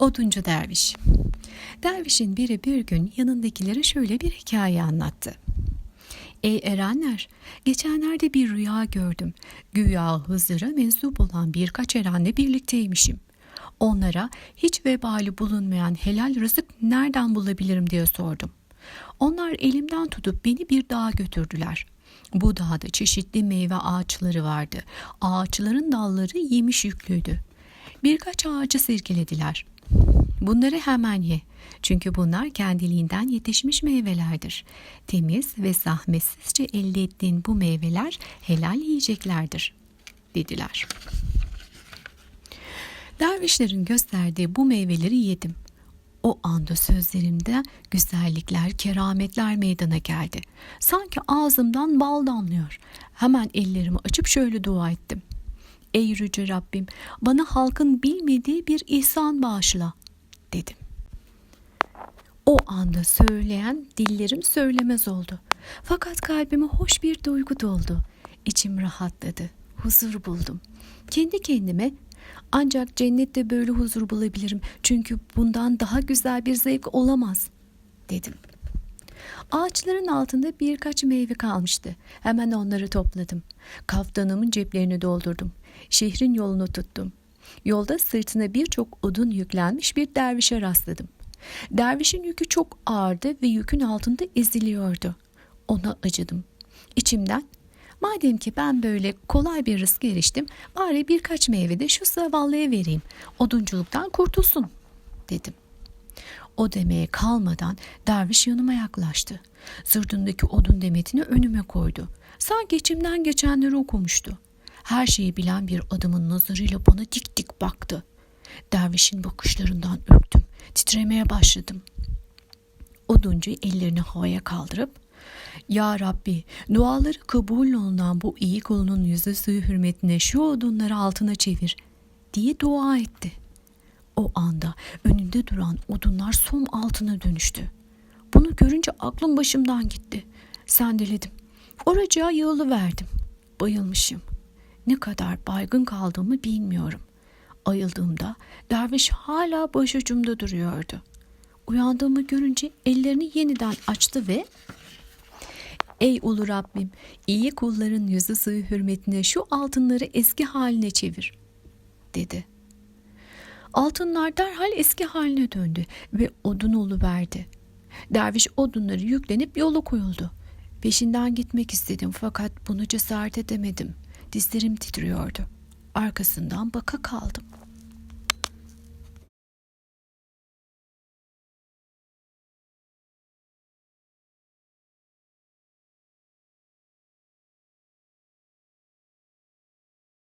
Oduncu Derviş Dervişin biri bir gün yanındakilere şöyle bir hikaye anlattı. Ey erenler, geçenlerde bir rüya gördüm. Güya Hızır'a mensup olan birkaç erenle birlikteymişim. Onlara hiç vebali bulunmayan helal rızık nereden bulabilirim diye sordum. Onlar elimden tutup beni bir dağa götürdüler. Bu dağda çeşitli meyve ağaçları vardı. Ağaçların dalları yemiş yüklüydü. Birkaç ağacı sirkelediler. Bunları hemen ye. Çünkü bunlar kendiliğinden yetişmiş meyvelerdir. Temiz ve zahmetsizce elde ettiğin bu meyveler helal yiyeceklerdir, dediler. Dervişlerin gösterdiği bu meyveleri yedim. O anda sözlerimde güzellikler, kerametler meydana geldi. Sanki ağzımdan bal damlıyor. Hemen ellerimi açıp şöyle dua ettim. Ey Yüce Rabbim bana halkın bilmediği bir ihsan bağışla dedim. O anda söyleyen dillerim söylemez oldu. Fakat kalbime hoş bir duygu doldu. İçim rahatladı. Huzur buldum. Kendi kendime ancak cennette böyle huzur bulabilirim. Çünkü bundan daha güzel bir zevk olamaz dedim. Ağaçların altında birkaç meyve kalmıştı. Hemen onları topladım. Kaftanımın ceplerini doldurdum. Şehrin yolunu tuttum. Yolda sırtına birçok odun yüklenmiş bir dervişe rastladım. Dervişin yükü çok ağırdı ve yükün altında eziliyordu. Ona acıdım. İçimden madem ki ben böyle kolay bir rızka eriştim bari birkaç meyve de şu zavallıya vereyim. Odunculuktan kurtulsun dedim. O demeye kalmadan derviş yanıma yaklaştı. Sırtındaki odun demetini önüme koydu. Sanki içimden geçenleri okumuştu. Her şeyi bilen bir adamın nazarıyla bana dik dik baktı. Dervişin bakışlarından ürktüm. Titremeye başladım. Oduncu ellerini havaya kaldırıp Ya Rabbi duaları kabul olunan bu iyi kulunun yüzü suyu hürmetine şu odunları altına çevir diye dua etti. O anda önünde duran odunlar som altına dönüştü. Bunu görünce aklım başımdan gitti. Sendeledim. Oracığa yığılı verdim. Bayılmışım. Ne kadar baygın kaldığımı bilmiyorum. Ayıldığımda derviş hala başucumda duruyordu. Uyandığımı görünce ellerini yeniden açtı ve Ey ulu Rabbim, iyi kulların yüzü suyu hürmetine şu altınları eski haline çevir, dedi. Altınlar derhal eski haline döndü ve odun verdi. Derviş odunları yüklenip yola koyuldu. Peşinden gitmek istedim fakat bunu cesaret edemedim. Dizlerim titriyordu. Arkasından baka kaldım.